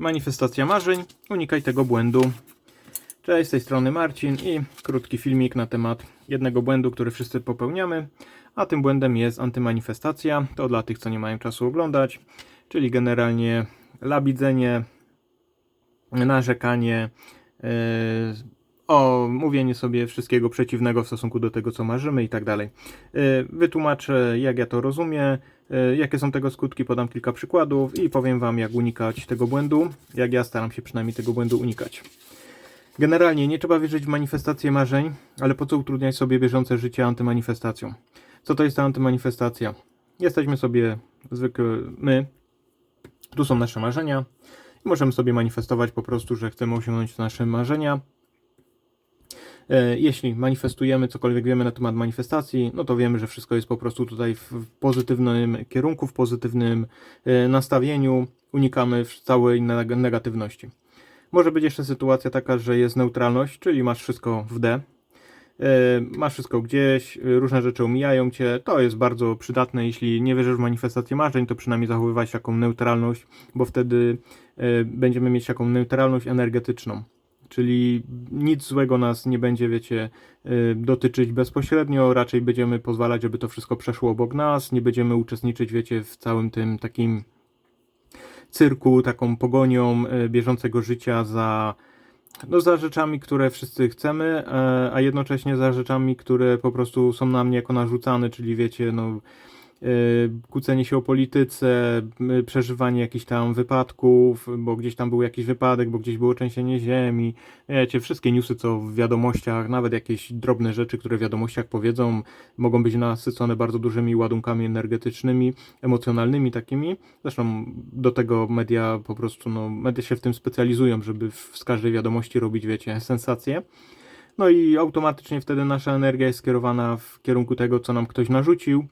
Manifestacja marzeń. Unikaj tego błędu. Cześć, z tej strony Marcin i krótki filmik na temat jednego błędu, który wszyscy popełniamy. A tym błędem jest antymanifestacja. To dla tych, co nie mają czasu oglądać. Czyli generalnie labidzenie, narzekanie, yy, o mówienie sobie wszystkiego przeciwnego w stosunku do tego, co marzymy i tak dalej. Yy, Wytłumaczę, jak ja to rozumiem, jakie są tego skutki, podam kilka przykładów i powiem Wam, jak unikać tego błędu, jak ja staram się przynajmniej tego błędu unikać. Generalnie nie trzeba wierzyć w manifestację marzeń, ale po co utrudniać sobie bieżące życie antymanifestacją? Co to jest ta antymanifestacja? Jesteśmy sobie zwykle my, tu są nasze marzenia i możemy sobie manifestować po prostu, że chcemy osiągnąć nasze marzenia. E, Jeśli manifestujemy cokolwiek wiemy na temat manifestacji, no to wiemy, że wszystko jest po prostu tutaj w pozytywnym kierunku, w pozytywnym e, nastawieniu. Unikamy całej neg- negatywności. Może być jeszcze sytuacja taka, że jest neutralność, czyli masz wszystko w D. E, Masz wszystko gdzieś, różne rzeczy omijają cię. To jest bardzo przydatne. Jeśli nie wierzysz w manifestację marzeń, to przynajmniej zachowywać taką neutralność, bo wtedy będziemy mieć taką neutralność energetyczną. Czyli nic złego nas nie będzie, wiecie, y, dotyczyć bezpośrednio, raczej będziemy pozwalać, żeby to wszystko przeszło obok nas, nie będziemy uczestniczyć, wiecie, w całym tym takim cyrku, taką pogonią y, bieżącego życia za, no, za rzeczami, które wszyscy chcemy, e, a jednocześnie za rzeczami, które po prostu są na mnie jako narzucane, czyli wiecie, no kłócenie się o polityce, y, przeżywanie jakichś tam wypadków, bo gdzieś tam był jakiś wypadek, bo gdzieś było trzęsienie ziemi. Wiecie, wszystkie newsy, co w wiadomościach, nawet jakieś drobne rzeczy, które w wiadomościach powiedzą, mogą być nasycone bardzo dużymi ładunkami energetycznymi, emocjonalnymi takimi. Zresztą do tego media po prostu, no, media się w tym specjalizują, żeby w, z każdej wiadomości robić, wiecie, sensacje. No i automatycznie wtedy nasza energia jest skierowana w kierunku tego, co nam ktoś narzucił,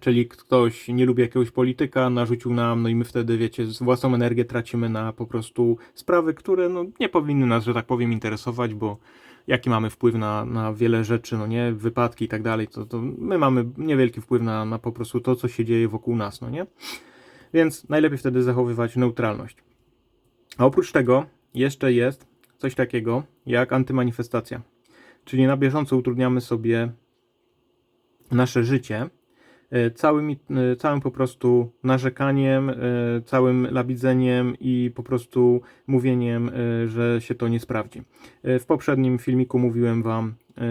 Czyli ktoś nie lubi jakiegoś polityka, narzucił nam, no i my wtedy, wiecie, z własną energię tracimy na po prostu sprawy, które no, nie powinny nas, że tak powiem, interesować, bo jaki mamy wpływ na, na wiele rzeczy, no nie, wypadki i tak dalej, to, to my mamy niewielki wpływ na, na po prostu to, co się dzieje wokół nas, no nie? Więc najlepiej wtedy zachowywać neutralność. A oprócz tego jeszcze jest coś takiego jak antymanifestacja. Czyli na bieżąco utrudniamy sobie nasze życie, całym, e, całym po prostu narzekaniem, e, całym labidzeniem i po prostu mówieniem, e, że się to nie sprawdzi. E, W poprzednim filmiku mówiłem Wam e,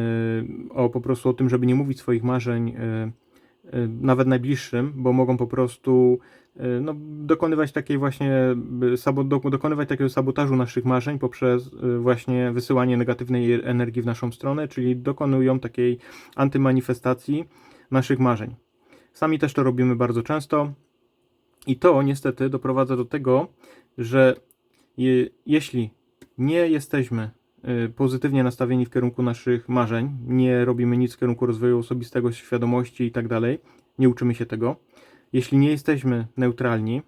o po prostu o tym, żeby nie mówić swoich marzeń e, e, nawet najbliższym, bo mogą po prostu e, no, dokonywać takiej właśnie e, dokonywać takiego sabotażu naszych marzeń poprzez e, właśnie wysyłanie negatywnej energii w naszą stronę, czyli dokonują takiej antymanifestacji naszych marzeń. Sami też to robimy bardzo często i to niestety doprowadza do tego, że je, jeśli nie jesteśmy y, pozytywnie nastawieni w kierunku naszych marzeń, nie robimy nic w kierunku rozwoju osobistego, świadomości i tak dalej, nie uczymy się tego. Jeśli nie jesteśmy neutralni,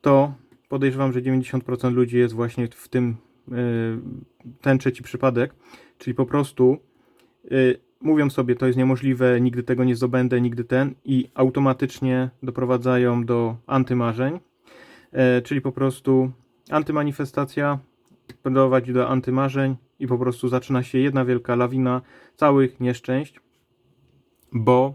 to podejrzewam, że 90% ludzi jest właśnie w tym y, ten trzeci przypadek, czyli po prostu y, mówią sobie, to jest niemożliwe, nigdy tego nie zdobędę, nigdy ten i automatycznie doprowadzają do antymarzeń, e, czyli po prostu antymanifestacja prowadzi do antymarzeń i po prostu zaczyna się jedna wielka lawina całych nieszczęść, bo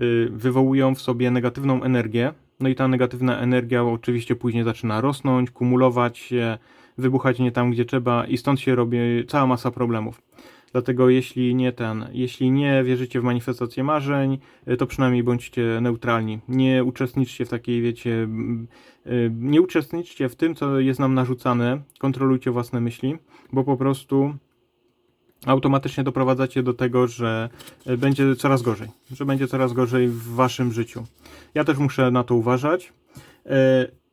y, wywołują w sobie negatywną energię, no i ta negatywna energia oczywiście później zaczyna rosnąć, kumulować się, wybuchać nie tam, gdzie trzeba i stąd się robi cała masa problemów. Dlatego jeśli nie ten, jeśli nie wierzycie w manifestację marzeń, y, to przynajmniej bądźcie neutralni. Nie uczestniczcie w takiej, wiecie, m, y, nie uczestniczcie w tym, co jest nam narzucane. Kontrolujcie własne myśli, bo po prostu automatycznie doprowadzacie do tego, że y, będzie coraz gorzej, że będzie coraz gorzej w waszym życiu. Ja też muszę na to uważać. Y,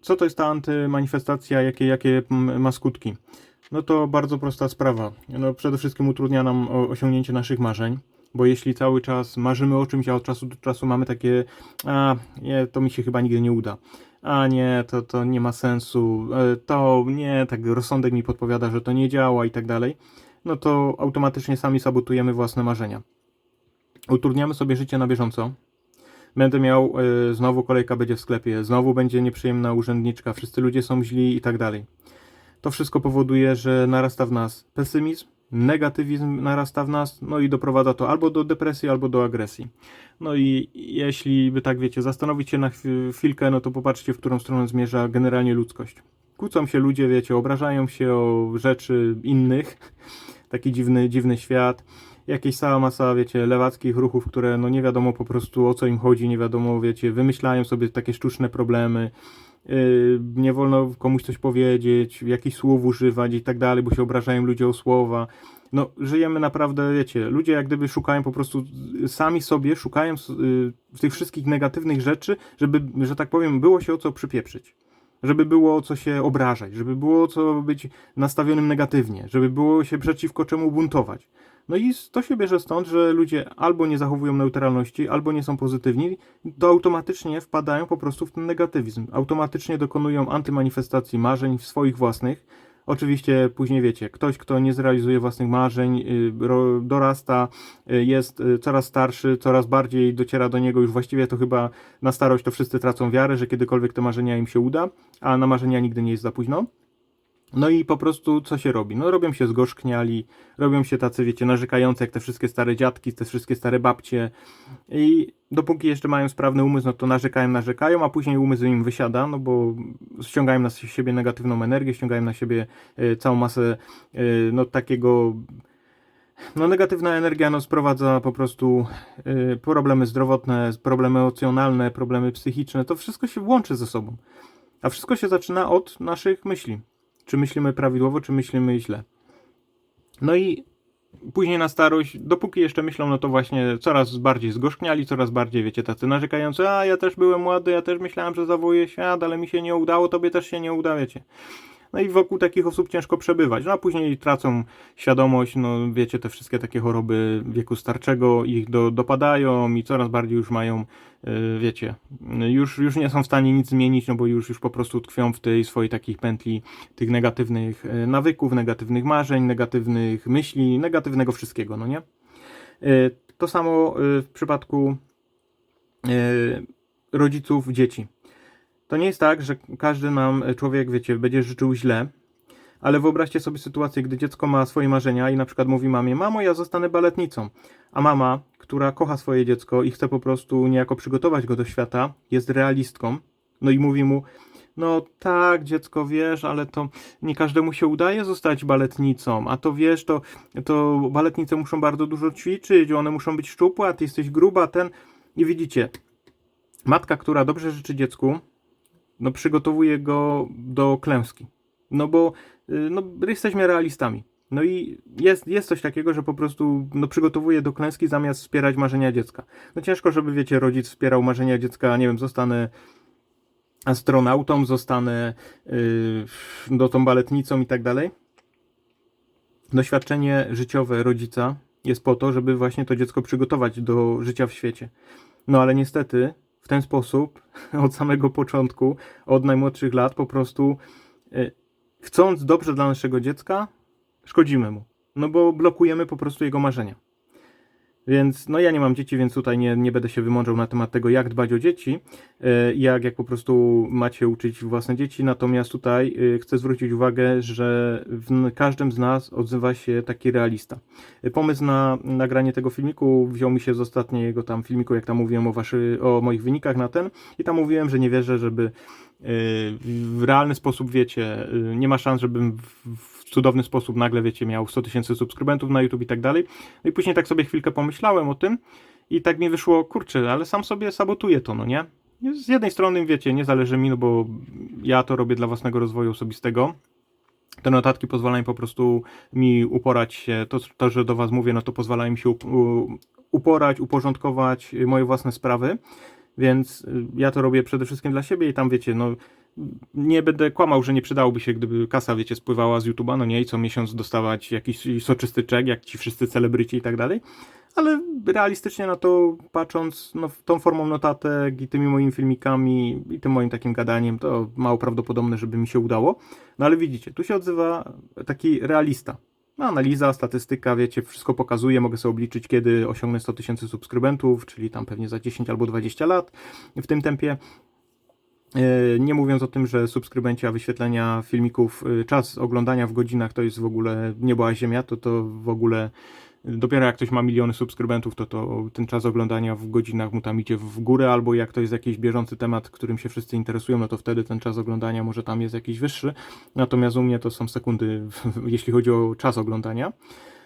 Co to jest ta antymanifestacja, jakie, jakie mm, ma skutki? No to bardzo prosta sprawa. No przede wszystkim utrudnia nam osiągnięcie naszych marzeń, bo jeśli cały czas marzymy o czymś, a od czasu do czasu mamy takie, a nie, to mi się chyba nigdy nie uda. A nie, to, to nie ma sensu, e, to nie, tak rozsądek mi podpowiada, że to nie działa i tak dalej, no to automatycznie sami sabotujemy własne marzenia. Utrudniamy sobie życie na bieżąco, będę miał, y, znowu kolejka będzie w sklepie, znowu będzie nieprzyjemna urzędniczka, wszyscy ludzie są źli i tak dalej. To wszystko powoduje, że narasta w nas pesymizm, negatywizm narasta w nas, no i doprowadza to albo do depresji, albo do agresji. No i jeśli by tak wiecie, zastanowić się na chwi- chwilkę, no to popatrzcie, w którą stronę zmierza generalnie ludzkość. Kłócą się ludzie, wiecie, obrażają się o rzeczy innych. Taki dziwny, dziwny świat. Jakieś cała masa, wiecie, lewackich ruchów, które no nie wiadomo po prostu o co im chodzi, nie wiadomo, wiecie, wymyślają sobie takie sztuczne problemy. Yy, nie wolno komuś coś powiedzieć, jakichś słów używać i tak dalej, bo się obrażają ludzie o słowa. No, żyjemy naprawdę, wiecie, ludzie jak gdyby szukają po prostu y, sami sobie, szukają y, tych wszystkich negatywnych rzeczy, żeby, że tak powiem, było się o co przypieprzyć. Żeby było o co się obrażać, żeby było o co być nastawionym negatywnie, żeby było się przeciwko czemu buntować. No i to się bierze stąd, że ludzie albo nie zachowują neutralności, albo nie są pozytywni, to automatycznie wpadają po prostu w ten negatywizm. Automatycznie dokonują antymanifestacji marzeń swoich własnych. Oczywiście później wiecie, ktoś, kto nie zrealizuje własnych marzeń, y, dorasta, y, jest y, coraz starszy, coraz bardziej dociera do niego już właściwie to chyba na starość to wszyscy tracą wiarę, że kiedykolwiek te marzenia im się uda, a na marzenia nigdy nie jest za późno. No i po prostu co się robi? No robią się zgorzkniali, robią się tacy, wiecie, narzekający jak te wszystkie stare dziadki, te wszystkie stare babcie i dopóki jeszcze mają sprawny umysł, no to narzekają, narzekają, a później umysł im wysiada, no bo ściągają na siebie negatywną energię, ściągają na siebie e, całą masę e, no takiego no negatywna energia no, sprowadza po prostu y, problemy zdrowotne, problemy emocjonalne, problemy psychiczne, to wszystko się łączy ze sobą. A wszystko się zaczyna od naszych myśli. Czy myślimy prawidłowo, czy myślimy źle. No i później na starość, dopóki jeszcze myślą, no to właśnie coraz bardziej zgorzkniali, coraz bardziej, wiecie, tacy narzekający, a ja też byłem młody, ja też myślałem, że zawołuję świat, ale mi się nie udało, tobie też się nie uda, wiecie. No i wokół takich osób ciężko przebywać. No a później tracą świadomość, no wiecie, te wszystkie takie choroby wieku starczego ich do, dopadają i coraz bardziej już mają, yy, wiecie, już, już nie są w stanie nic zmienić, no bo już, już po prostu tkwią w tej swojej takiej pętli tych negatywnych yy, nawyków, negatywnych marzeń, negatywnych myśli, negatywnego wszystkiego, no nie? Yy, to samo yy, w przypadku yy, rodziców dzieci. To nie jest tak, że każdy nam e, człowiek, wiecie, będzie życzył źle, ale wyobraźcie sobie sytuację, gdy dziecko ma swoje marzenia i na przykład mówi mamie: Mamo, ja zostanę baletnicą. A mama, która kocha swoje dziecko i chce po prostu niejako przygotować go do świata, jest realistką, no i mówi mu: No tak, dziecko, wiesz, ale to nie każdemu się udaje zostać baletnicą, a to wiesz, to, to baletnice muszą bardzo dużo ćwiczyć, one muszą być szczupłe, a ty jesteś gruba, ten. I widzicie, matka, która dobrze życzy dziecku, no przygotowuje go do klęski. No bo y, no, jesteśmy realistami. No i jest, jest coś takiego, że po prostu no, przygotowuje do klęski zamiast wspierać marzenia dziecka. No ciężko, żeby wiecie, rodzic wspierał marzenia dziecka, nie wiem, zostanę astronautą, zostanę yy, tą baletnicą i tak dalej. Doświadczenie życiowe rodzica jest po to, żeby właśnie to dziecko przygotować do życia w świecie. No ale niestety w ten sposób od samego początku, od najmłodszych lat, po prostu e, chcąc dobrze dla naszego dziecka, szkodzimy mu. No bo blokujemy po prostu jego marzenia. Więc, no ja nie mam dzieci, więc tutaj nie, nie będę się wymądrzał na temat tego, jak dbać o dzieci, e, jak, jak po prostu macie uczyć własne dzieci. Natomiast tutaj e, chcę zwrócić uwagę, że w każdym z nas odzywa się taki realista. E, Pomysł na nagranie tego filmiku wziął mi się z ostatniego tam filmiku, jak tam mówiłem o, waszy, o moich wynikach na ten i tam mówiłem, że nie wierzę, żeby w realny sposób, wiecie, nie ma szans, żebym w, cudowny sposób nagle, wiecie, miał 100 tysięcy subskrybentów na YouTube i tak dalej. No i później tak sobie chwilkę pomyślałem o tym i tak mi wyszło, kurczę, ale sam sobie sabotuję to, no nie? Z jednej strony, wiecie, nie zależy mi, no bo ja to robię dla własnego rozwoju osobistego. Te notatki pozwalają po prostu mi uporać się, to, to że do Was mówię, no to pozwala mi się uporać, uporządkować moje własne sprawy. Więc y, ja to robię przede wszystkim dla siebie i tam wiecie, no nie będę kłamał, że nie przydałoby się, gdyby kasa, wiecie, spływała z YouTube'a, no nie, i co miesiąc dostawać jakiś soczysty czek, jak ci wszyscy celebryci i tak dalej, ale realistycznie na to patrząc, no tą formą notatek i tymi moimi filmikami i tym moim takim gadaniem, to mało prawdopodobne, żeby mi się udało, no ale widzicie, tu się odzywa taki realista, No, analiza, statystyka, wiecie, wszystko pokazuje, mogę sobie obliczyć, kiedy osiągnę 100 tysięcy subskrybentów, czyli tam pewnie za 10 albo 20 lat w tym tempie. E, Nie mówiąc o tym, że subskrybenci, a wyświetlenia filmików, y, czas oglądania w godzinach to jest w ogóle niebo a ziemia, to to w ogóle dopiero jak ktoś ma miliony subskrybentów, to, to ten czas oglądania w godzinach mu tam idzie w górę, albo jak to jest jakiś bieżący temat, którym się wszyscy interesują, no to wtedy ten czas oglądania może tam jest jakiś wyższy. Natomiast u mnie to są sekundy, jeśli chodzi o czas oglądania.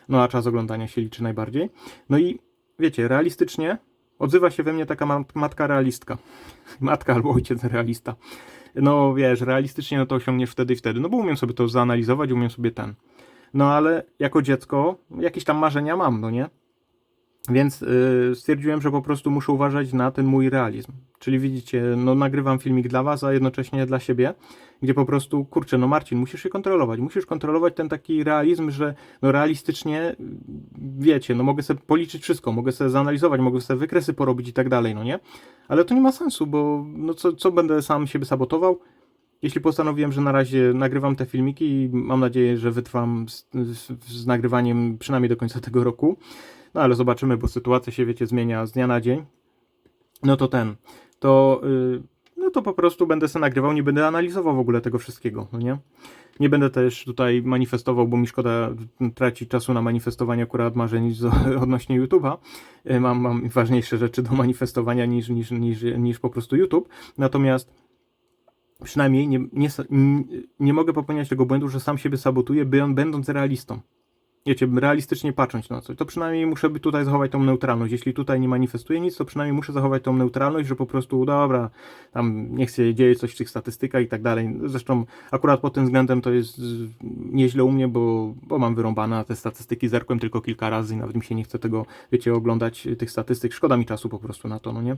No a czas oglądania się liczy najbardziej. No i wiecie, realistycznie odzywa się we mnie taka ma- matka realistka. Matka albo ojciec realista. No wiesz, realistycznie no to osiągniesz wtedy i wtedy. No bo umiem sobie to zanalizować, umiem sobie ten. No ale jako dziecko jakieś tam marzenia mam, no nie? Więc yy, stwierdziłem, że po prostu muszę uważać na ten mój realizm. Czyli widzicie, no nagrywam filmik dla was, a jednocześnie dla siebie, gdzie po prostu, kurczę, no Marcin, musisz się kontrolować. Musisz kontrolować ten taki realizm, że no realistycznie, wiecie, no mogę sobie policzyć wszystko, mogę sobie zanalizować, mogę sobie wykresy porobić i tak dalej, no nie? Ale to nie ma sensu, bo no co, co będę sam siebie sabotował? Jeśli postanowiłem, że na razie nagrywam te filmiki i mam nadzieję, że wytrwam z, z, z nagrywaniem przynajmniej do końca tego roku, no ale zobaczymy, bo sytuacja się, wiecie, zmienia z dnia na dzień. No to ten, to, yy, no to po prostu będę sobie nagrywał, nie będę analizował w ogóle tego wszystkiego, no nie? Nie będę też tutaj manifestował, bo mi szkoda tracić czasu na manifestowanie akurat marzeń z, odnośnie YouTube'a. Yy, Mam, mam ważniejsze rzeczy do manifestowania niż, niż, niż, niż po prostu YouTube. Natomiast przynajmniej nie, nie, nie mogę popełniać tego błędu, że sam siebie sabotuję, będąc realistą. Wiecie, realistycznie patrząc na coś, to przynajmniej muszę by tutaj zachować tą neutralność. Jeśli tutaj nie manifestuję nic, to przynajmniej muszę zachować tą neutralność, że po prostu, dobra, tam niech się dzieje coś w tych statystykach i tak dalej. Zresztą akurat pod tym względem to jest nieźle u mnie, bo, bo mam wyrąbane te statystyki, zerkłem tylko kilka razy i nawet mi się nie chce tego, wiecie, oglądać y, tych statystyk. Szkoda mi czasu po prostu na to, no nie?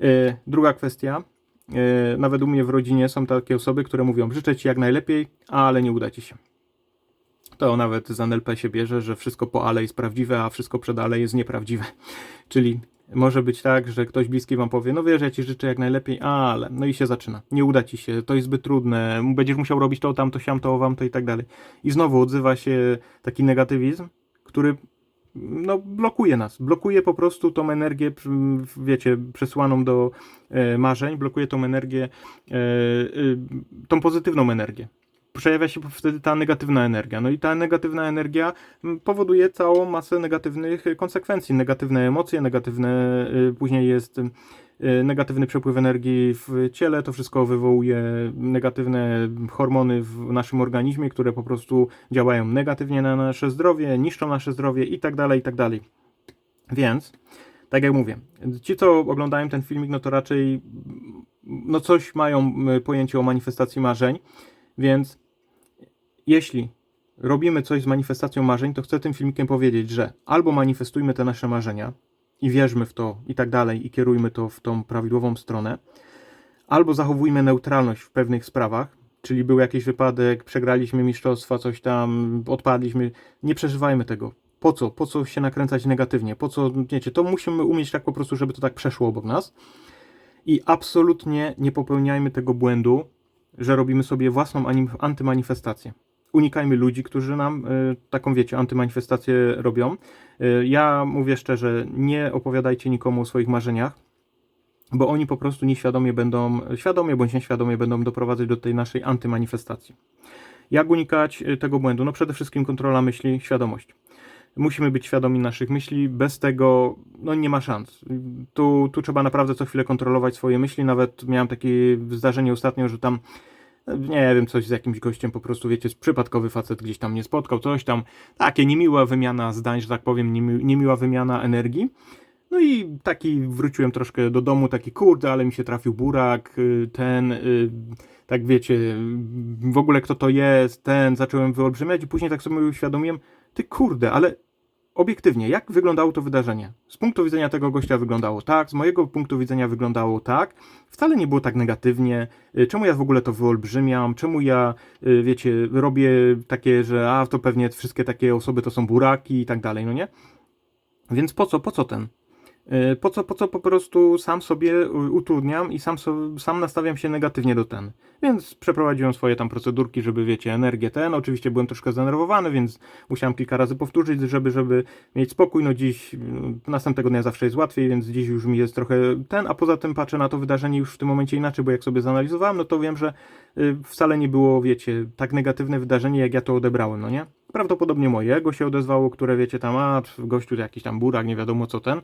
Y, Druga kwestia, E, Nawet u mnie w rodzinie są takie osoby, które mówią: Życzę ci jak najlepiej, ale nie uda ci się. To nawet z NLP się bierze, że wszystko po ale jest prawdziwe, a wszystko przed ale jest nieprawdziwe. Czyli może być tak, że ktoś bliski wam powie: No wiesz, ja ci życzę jak najlepiej, ale. No i się zaczyna. Nie uda ci się, to jest zbyt trudne, będziesz musiał robić to, tamto, siamto, wam to i tak dalej. I znowu odzywa się taki negatywizm, który no, blokuje nas. Blokuje po prostu tą energię, wiecie, przesłaną do e, marzeń, blokuje tą energię, e, e, tą pozytywną energię. Przejawia się wtedy ta negatywna energia. No i ta negatywna energia m, powoduje całą masę negatywnych konsekwencji. Negatywne emocje, negatywne, e, później jest e, negatywny przepływ energii w ciele, to wszystko wywołuje negatywne hormony w naszym organizmie, które po prostu działają negatywnie na nasze zdrowie, niszczą nasze zdrowie i tak dalej, i tak dalej. Więc, tak jak mówię, ci co oglądają ten filmik, no to raczej no coś mają y, pojęcie o manifestacji marzeń, więc jeśli robimy coś z manifestacją marzeń, to chcę tym filmikiem powiedzieć, że albo manifestujmy te nasze marzenia i wierzmy w to i tak dalej i kierujmy to w tą prawidłową stronę, albo zachowujmy neutralność w pewnych sprawach, czyli był jakiś wypadek, przegraliśmy mistrzostwa, coś tam, odpadliśmy, nie przeżywajmy tego. Po co? Po co się nakręcać negatywnie? Po co, wiecie, to musimy umieć tak po prostu, żeby to tak przeszło obok nas. I absolutnie nie popełniajmy tego błędu, że robimy sobie własną antymanifestację. Unikajmy ludzi, którzy nam y, taką, wiecie, antymanifestację robią. Y, ja mówię szczerze, nie opowiadajcie nikomu o swoich marzeniach, bo oni po prostu nieświadomie będą, świadomie bądź nieświadomie będą doprowadzać do tej naszej antymanifestacji. Jak unikać y, tego błędu? No przede wszystkim kontrola myśli, świadomość. Musimy być świadomi naszych myśli, bez tego no nie ma szans. Tu, tu trzeba naprawdę co chwilę kontrolować swoje myśli. Nawet miałem takie zdarzenie ostatnio, że tam nie wiem, coś z jakimś gościem po prostu, wiecie, przypadkowy facet gdzieś tam nie spotkał, coś tam, takie niemiła wymiana zdań, że tak powiem, niemi, niemiła wymiana energii. No i taki wróciłem troszkę do domu, taki kurde, ale mi się trafił burak, y, ten, y, tak wiecie, w ogóle kto to jest, ten, zacząłem wyolbrzymiać i później tak sobie uświadomiłem, ty kurde, ale obiektywnie, jak wyglądało to wydarzenie? Z punktu widzenia tego gościa wyglądało tak, z mojego punktu widzenia wyglądało tak, wcale nie było tak negatywnie. Y, Czemu ja w ogóle to wyolbrzymiam? Czemu ja, y, wiecie, robię takie, że a to pewnie wszystkie takie osoby to są buraki i tak dalej, no nie? Więc po co, po co ten? E, Po co, po co po prostu sam sobie utrudniam i sam, sam nastawiam się negatywnie do ten. Więc przeprowadziłem swoje tam procedurki, żeby wiecie, energię ten. Oczywiście byłem troszkę zdenerwowany, więc musiałem kilka razy powtórzyć, żeby, żeby mieć spokój. No dziś, mm, następnego dnia zawsze jest łatwiej, więc dziś już mi jest trochę ten, a poza tym patrzę na to wydarzenie już w tym momencie inaczej, bo jak sobie zanalizowałem, no to wiem, że y, wcale nie było, wiecie, tak negatywne wydarzenie, jak ja to odebrałem, no nie? Prawdopodobnie moje ego się odezwało, które wiecie tam, a gościu jakiś tam burak, nie wiadomo co ten.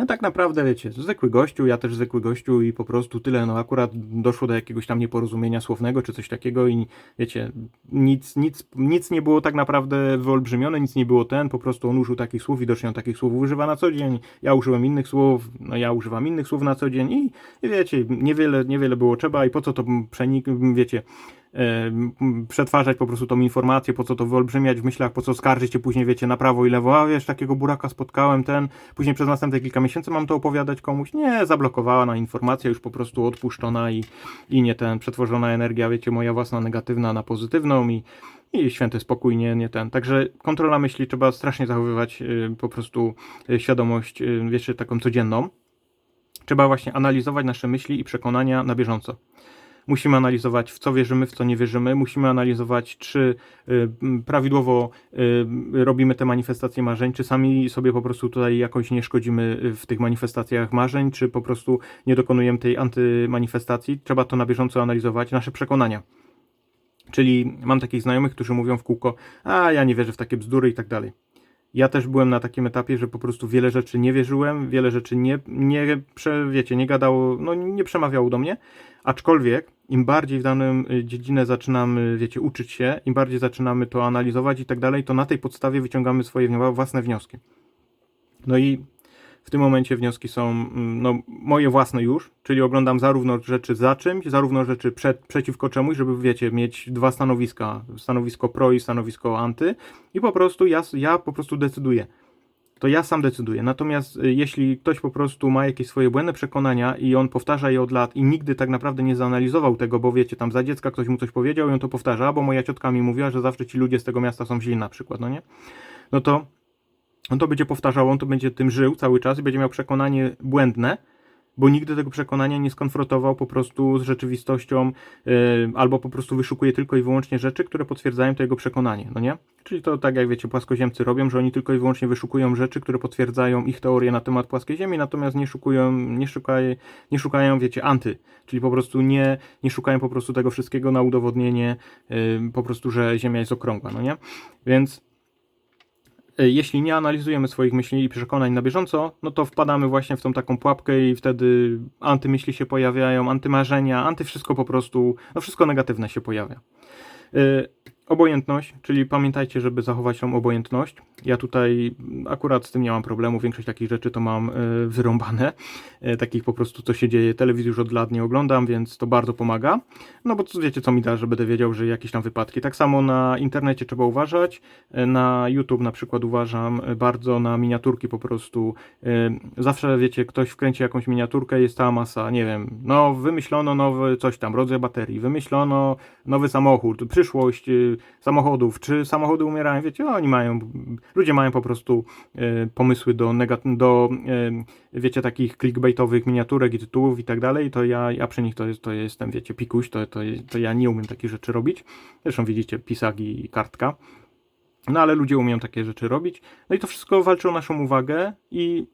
No tak naprawdę, wiecie, zwykły gościu, ja też zwykły gościu i po prostu tyle, no akurat doszło do jakiegoś tam nieporozumienia słownego czy coś takiego i wiecie, nic, nic, nic nie było tak naprawdę wyolbrzymione, nic nie było ten, po prostu on użył takich słów, widocznie on takich słów używa na co dzień, ja użyłem innych słów, no ja używam innych słów na co dzień i, i wiecie, niewiele, niewiele było trzeba i po co to przenik, wiecie, przetwarzać po prostu tą informację, po co to wyolbrzymiać w myślach, po co skarżyć się później, wiecie, na prawo i lewo, a wiesz, takiego buraka spotkałem, ten, później przez następne kilka miesięcy mam to opowiadać komuś, nie, zablokowana informacja, już po prostu odpuszczona i, i nie ten, przetworzona energia, wiecie, moja własna negatywna na pozytywną i, i święty spokój, nie, nie ten. Także kontrola myśli trzeba strasznie zachowywać y, po prostu y, świadomość, y, wiecie, taką codzienną. Trzeba właśnie analizować nasze myśli i przekonania na bieżąco. Musimy analizować, w co wierzymy, w co nie wierzymy. Musimy analizować, czy y, prawidłowo y, robimy te manifestacje marzeń, czy sami sobie po prostu tutaj jakoś nie szkodzimy y, w tych manifestacjach marzeń, czy po prostu nie dokonujemy tej antymanifestacji. Trzeba to na bieżąco analizować, nasze przekonania. Czyli mam takich znajomych, którzy mówią w kółko, a ja nie wierzę w takie bzdury i tak dalej. Ja też byłem na takim etapie, że po prostu wiele rzeczy nie wierzyłem, wiele rzeczy nie, nie wiecie, nie gadało, no nie przemawiało do mnie, aczkolwiek im bardziej w daną y, dziedzinę zaczynamy, wiecie, uczyć się, im bardziej zaczynamy to analizować i tak dalej, to na tej podstawie wyciągamy swoje własne wnioski. No i w tym momencie wnioski są mm, no, moje własne już, czyli oglądam zarówno rzeczy za czymś, zarówno rzeczy przed, przeciwko czemuś, żeby wiecie, mieć dwa stanowiska, stanowisko pro i stanowisko anty i po prostu ja, ja po prostu decyduję. To ja sam decyduję. Natomiast y, jeśli ktoś po prostu ma jakieś swoje błędne przekonania i on powtarza je od lat i nigdy tak naprawdę nie zanalizował tego, bo wiecie, tam za dziecka ktoś mu coś powiedział i on to powtarza, bo moja ciotka mi mówiła, że zawsze ci ludzie z tego miasta są źli na przykład, no nie? No to on to będzie powtarzał, on to będzie tym żył cały czas i będzie miał przekonanie błędne, bo nigdy tego przekonania nie skonfrontował po prostu z rzeczywistością, yy, albo po prostu wyszukuje tylko i wyłącznie rzeczy, które potwierdzają to jego przekonanie, no nie? Czyli to tak jak wiecie, płaskoziemcy robią, że oni tylko i wyłącznie wyszukują rzeczy, które potwierdzają ich teorię na temat płaskiej ziemi, natomiast nie szukują, nie szukają, nie szukają wiecie, anty, czyli po prostu nie, nie szukają po prostu tego wszystkiego na udowodnienie yy, po prostu, że Ziemia jest okrągła, no nie? Więc jeśli nie analizujemy swoich myśli i przekonań na bieżąco, no to wpadamy właśnie w tą taką pułapkę i wtedy antymyśli się pojawiają, antymarzenia, anty wszystko po prostu, no wszystko negatywne się pojawia. Obojętność, czyli pamiętajcie, żeby zachować tą obojętność. Ja tutaj akurat z tym nie mam problemu, większość takich rzeczy to mam e, wyrąbane, e, takich po prostu co się dzieje. Telewizji już od lat nie oglądam, więc to bardzo pomaga. No bo wiecie co mi da, że będę wiedział, że jakieś tam wypadki. Tak samo na internecie trzeba uważać, e, na YouTube na przykład uważam bardzo na miniaturki po prostu. Zawsze wiecie, ktoś wkręci jakąś miniaturkę, jest cała masa, nie wiem, no wymyślono nowy coś tam, rodzaj baterii, wymyślono nowy samochód, przyszłość samochodów, czy samochody umierają, wiecie, oni mają, ludzie mają po prostu e, pomysły do, negat- do e, wiecie, takich clickbaitowych miniaturek i tytułów i tak dalej, to ja, ja przy nich to, jest, to jestem, wiecie, pikuś, to, to, to ja nie umiem takich rzeczy robić. Zresztą widzicie, pisak i kartka. No ale ludzie umieją takie rzeczy robić. No i to wszystko walczy o naszą uwagę i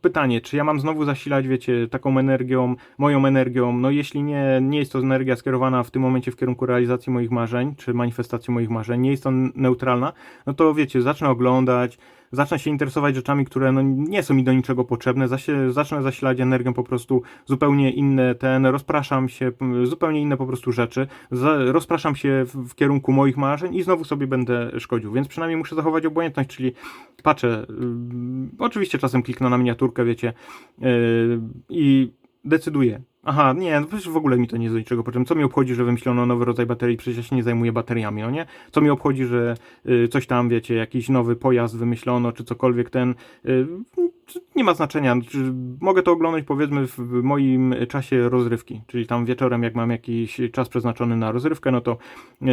pytanie, czy ja mam znowu zasilać, wiecie, taką energią, moją energią, no jeśli nie, nie jest to energia skierowana w tym momencie w kierunku realizacji moich marzeń, czy manifestacji moich marzeń, nie jest to neutralna, no to wiecie, zacznę oglądać, zacznę się interesować rzeczami, które no, nie są mi do niczego potrzebne, zacznę zasilać energią po prostu zupełnie inne, ten, rozpraszam się, p- zupełnie inne po prostu rzeczy, za, rozpraszam się w, w kierunku moich marzeń i znowu sobie będę szkodził, więc przynajmniej muszę zachować obojętność, czyli patrzę, y, oczywiście czasem kliknę na miniaturkę, wiecie, y, i decyduję. Aha, nie, no przecież w ogóle mi to nie jest do niczego potrzebne. Co mi obchodzi, że wymyślono nowy rodzaj baterii, przecież ja się nie zajmuję bateriami, no nie? Co mi obchodzi, że y, coś tam, wiecie, jakiś nowy pojazd wymyślono, czy cokolwiek ten, y, nie ma znaczenia. Mogę to oglądać powiedzmy w w moim czasie rozrywki, czyli tam wieczorem, jak mam jakiś czas przeznaczony na rozrywkę, no to y,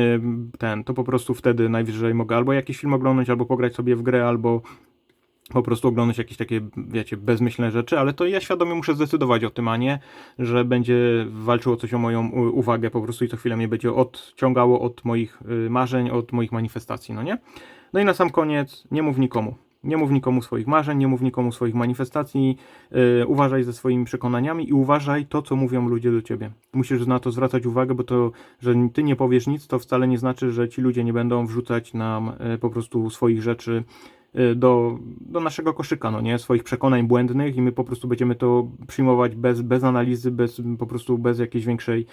ten, to po prostu wtedy najwyżej mogę albo jakiś film oglądać, albo pograć sobie w grę, albo po prostu oglądać jakieś takie, wiecie, bezmyślne rzeczy, ale to ja świadomie muszę zdecydować o tym, a nie, że będzie walczyło coś o moją uwagę po prostu i co chwilę mnie będzie odciągało od moich y, marzeń, od moich manifestacji, no nie? No i na sam koniec, nie mów nikomu. Nie mów nikomu swoich marzeń, nie mów nikomu swoich manifestacji, yy, uważaj ze swoimi przekonaniami i uważaj to, co mówią ludzie do ciebie. Musisz na to zwracać uwagę, bo to, że ty nie powiesz nic, to wcale nie znaczy, że ci ludzie nie będą wrzucać nam yy, po prostu swoich rzeczy do, do naszego koszyka, no nie? Swoich przekonań błędnych i my po prostu będziemy to przyjmować bez, bez analizy, bez, po prostu bez jakiejś większej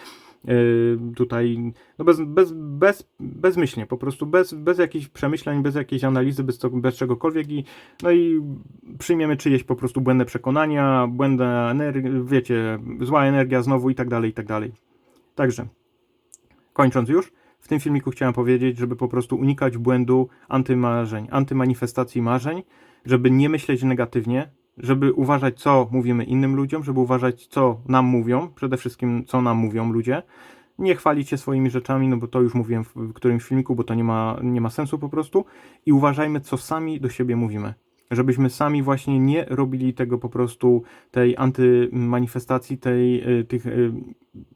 yy, tutaj, no bez, bez, bez, bezmyślnie, po prostu bez, bez jakichś przemyśleń, bez jakiejś analizy, bez, to, bez czegokolwiek i no i przyjmiemy czyjeś po prostu błędne przekonania, błędna energia, wiecie, zła energia znowu i tak dalej, i tak dalej. Także, kończąc już, w tym filmiku chciałem powiedzieć, żeby po prostu unikać błędu antymarzeń, antymanifestacji marzeń, żeby nie myśleć negatywnie, żeby uważać, co mówimy innym ludziom, żeby uważać, co nam mówią, przede wszystkim, co nam mówią ludzie. Nie chwalić się swoimi rzeczami, no bo to już mówiłem w, którymś filmiku, bo to nie ma, nie ma sensu po prostu. I uważajmy, co sami do siebie mówimy. Żebyśmy sami właśnie nie robili tego po prostu, tej antymanifestacji, tej, y, tych, y,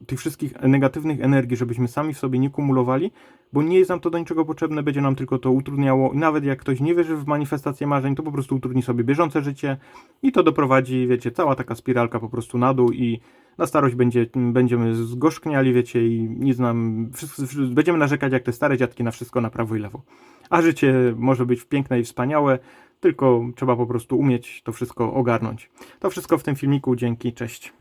tych wszystkich negatywnych energii, żebyśmy sami w sobie nie kumulowali, bo nie jest nam to do niczego potrzebne, będzie nam tylko to utrudniało. Nawet jak ktoś nie wierzy w manifestację marzeń, to po prostu utrudni sobie bieżące życie i to doprowadzi, wiecie, cała taka spiralka po prostu na dół i na starość będzie, będziemy zgorzkniali, wiecie, i nic nam, wszyscy, będziemy narzekać jak te stare dziadki na wszystko na prawo i lewo. A życie może być piękne i wspaniałe, tylko trzeba po prostu umieć to wszystko ogarnąć. To wszystko w tym filmiku, dzięki, cześć.